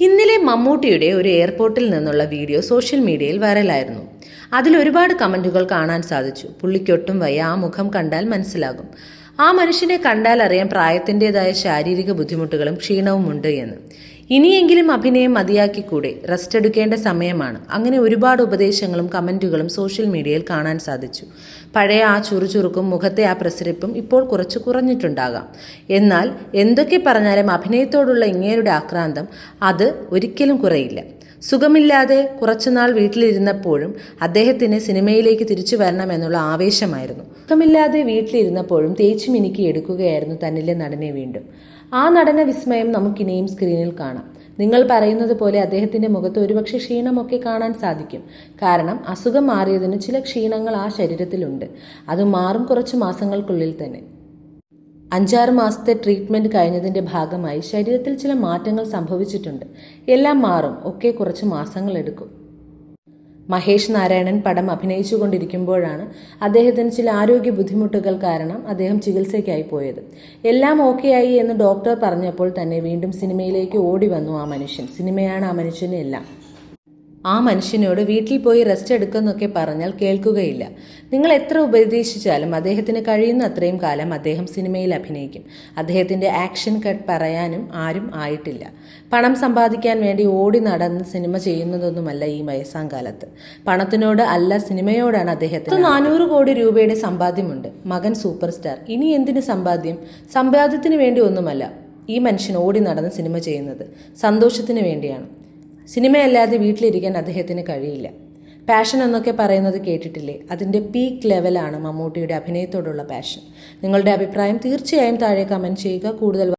ഇന്നലെ മമ്മൂട്ടിയുടെ ഒരു എയർപോർട്ടിൽ നിന്നുള്ള വീഡിയോ സോഷ്യൽ മീഡിയയിൽ വൈറലായിരുന്നു. അതിൽ ഒരുപാട് കമന്റുകൾ കാണാൻ സാധിച്ചു. പുള്ളിക്കൊട്ടും വയ്യ. ആ മുഖം കണ്ടാൽ മനസ്സിലാകും. ആ മനുഷ്യനെ കണ്ടാൽ അറിയാം പ്രായത്തിന്റെതായ ശാരീരിക ബുദ്ധിമുട്ടുകളും ക്ഷീണവും ഉണ്ട് എന്ന്. ഇനിയെങ്കിലും അഭിനയം മതിയാക്കിക്കൂടെ? റെസ്റ്റ് എടുക്കേണ്ട സമയമാണ്. അങ്ങനെ ഒരുപാട് ഉപദേശങ്ങളും കമന്റുകളും സോഷ്യൽ മീഡിയയിൽ കാണാൻ സാധിച്ചു. പഴയ ആ ചുറുചുറുക്കും മുഖത്തെ ആ പ്രസരിപ്പും ഇപ്പോൾ കുറച്ച് കുറഞ്ഞിട്ടുണ്ടാകാം. എന്നാൽ എന്തൊക്കെ പറഞ്ഞാലും അഭിനയത്തോടുള്ള ഇങ്ങേരുടെ ആക്രാന്തം അത് ഒരിക്കലും കുറയില്ല. സുഖമില്ലാതെ കുറച്ചുനാൾ വീട്ടിലിരുന്നപ്പോഴും അദ്ദേഹത്തിന് സിനിമയിലേക്ക് തിരിച്ചു വരണം എന്നുള്ള ആവേശമായിരുന്നു. സുഖമില്ലാതെ വീട്ടിലിരുന്നപ്പോഴും തേച്ചു മിനുക്കി എടുക്കുകയായിരുന്നു തന്നിലെ നടനെ വീണ്ടും. ആ നടന വിസ്മയം നമുക്കിനിയും സ്ക്രീനിൽ കാണാം. നിങ്ങൾ പറയുന്നത് പോലെ അദ്ദേഹത്തിന്റെ മുഖത്ത് ഒരുപക്ഷെ ക്ഷീണമൊക്കെ കാണാൻ സാധിക്കും. കാരണം അസുഖം മാറിയതിന് ചില ക്ഷീണങ്ങൾ ആ ശരീരത്തിലുണ്ട്. അത് മാറും കുറച്ച് മാസങ്ങൾക്കുള്ളിൽ തന്നെ. അഞ്ചാറ് മാസത്തെ ട്രീറ്റ്മെന്റ് കഴിഞ്ഞതിന്റെ ഭാഗമായി ശരീരത്തിൽ ചില മാറ്റങ്ങൾ സംഭവിച്ചിട്ടുണ്ട്. എല്ലാം മാറും. ഒക്കെ കുറച്ച് മാസങ്ങൾ എടുക്കും. മഹേഷ് നാരായണൻ പടം അഭിനയിച്ചുകൊണ്ടിരിക്കുമ്പോഴാണ് അദ്ദേഹത്തിന് ചില ആരോഗ്യ ബുദ്ധിമുട്ടുകൾ കാരണം അദ്ദേഹം ചികിത്സയ്ക്കായി പോയത്. എല്ലാം ഓക്കെ ആയി എന്ന് ഡോക്ടർ പറഞ്ഞപ്പോൾ തന്നെ വീണ്ടും സിനിമയിലേക്ക് ഓടി വന്നു ആ മനുഷ്യൻ. സിനിമയാണ് ആ മനുഷ്യന് എല്ലാം. ആ മനുഷ്യനോട് വീട്ടിൽ പോയി റെസ്റ്റ് എടുക്കുമെന്നൊക്കെ പറഞ്ഞാൽ കേൾക്കുകയില്ല. നിങ്ങൾ എത്ര ഉപദേശിച്ചാലും അദ്ദേഹത്തിന് കഴിയുന്ന അത്രയും കാലം അദ്ദേഹം സിനിമയിൽ അഭിനയിക്കും. അദ്ദേഹത്തിന്റെ ആക്ഷൻ കട്ട് പറയാനും ആരും ആയിട്ടില്ല. പണം സമ്പാദിക്കാൻ വേണ്ടി ഓടി നടന്ന് സിനിമ ചെയ്യുന്നതൊന്നുമല്ല ഈ വയസ്സാം കാലത്ത്. പണത്തിനോട് അല്ല സിനിമയോടാണ് അദ്ദേഹത്തിന് നാനൂറ് കോടി രൂപയുടെ സമ്പാദ്യമുണ്ട്. മകൻ സൂപ്പർ സ്റ്റാർ ഇനി എന്തിന് സമ്പാദ്യം? സമ്പാദ്യത്തിന് വേണ്ടി ഒന്നുമല്ല. ഈ മനുഷ്യൻ ഓടി നടന്ന് സിനിമ ചെയ്യുന്നത് സന്തോഷത്തിന് വേണ്ടിയാണ്. സിനിമയല്ലാതെ വീട്ടിലിരിക്കാൻ അദ്ദേഹത്തിന് കഴിയില്ല. പാഷൻ എന്നൊക്കെ പറയുന്നത് കേട്ടിട്ടില്ലേ? അതിന്റെ പീക്ക് ലെവലാണ് മമ്മൂട്ടിയുടെ അഭിനയത്തോടുള്ള പാഷൻ. നിങ്ങളുടെ അഭിപ്രായം തീർച്ചയായും താഴെ കമന്റ് ചെയ്യുക. കൂടുതൽ